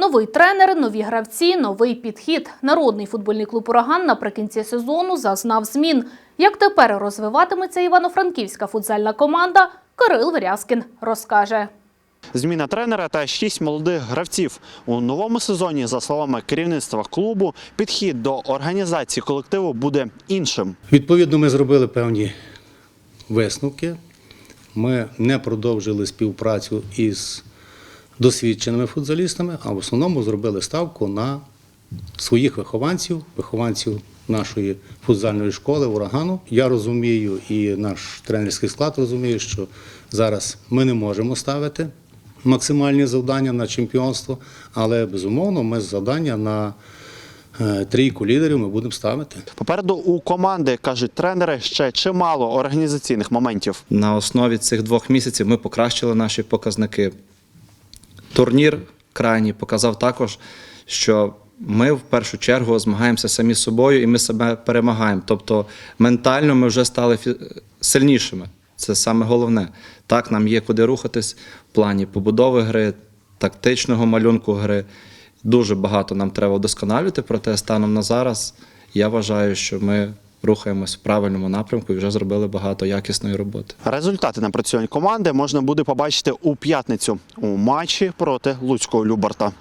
Новий тренер, нові гравці, новий підхід. Народний футбольний клуб «Ураган» наприкінці сезону зазнав змін. Як тепер розвиватиметься івано-франківська футзальна команда, Кирил Верязкін розкаже. Зміна тренера та шість молодих гравців у новому сезоні, за словами керівництва клубу, підхід до організації колективу буде іншим. Відповідно, ми зробили певні висновки. Ми не продовжили співпрацю із досвідченими футзалістами, а в основному зробили ставку на своїх вихованців, вихованців нашої футзальної школи урагану. Я розумію, і наш тренерський склад розуміє, що зараз ми не можемо ставити максимальні завдання на чемпіонство, але безумовно ми завдання на е, трійку лідерів ми будемо ставити. Попереду у команди кажуть тренери ще чимало організаційних моментів. На основі цих двох місяців ми покращили наші показники. Турнір крайній показав також, що ми в першу чергу змагаємося самі з собою і ми себе перемагаємо. Тобто ментально ми вже стали сильнішими. Це саме головне. Так, нам є куди рухатись в плані побудови гри, тактичного малюнку гри. Дуже багато нам треба вдосконалювати, проте станом на зараз я вважаю, що ми рухаємось в правильному напрямку і вже зробили багато якісної роботи. Результати напрацювань команди можна буде побачити у п'ятницю у матчі проти Луцького Любарта.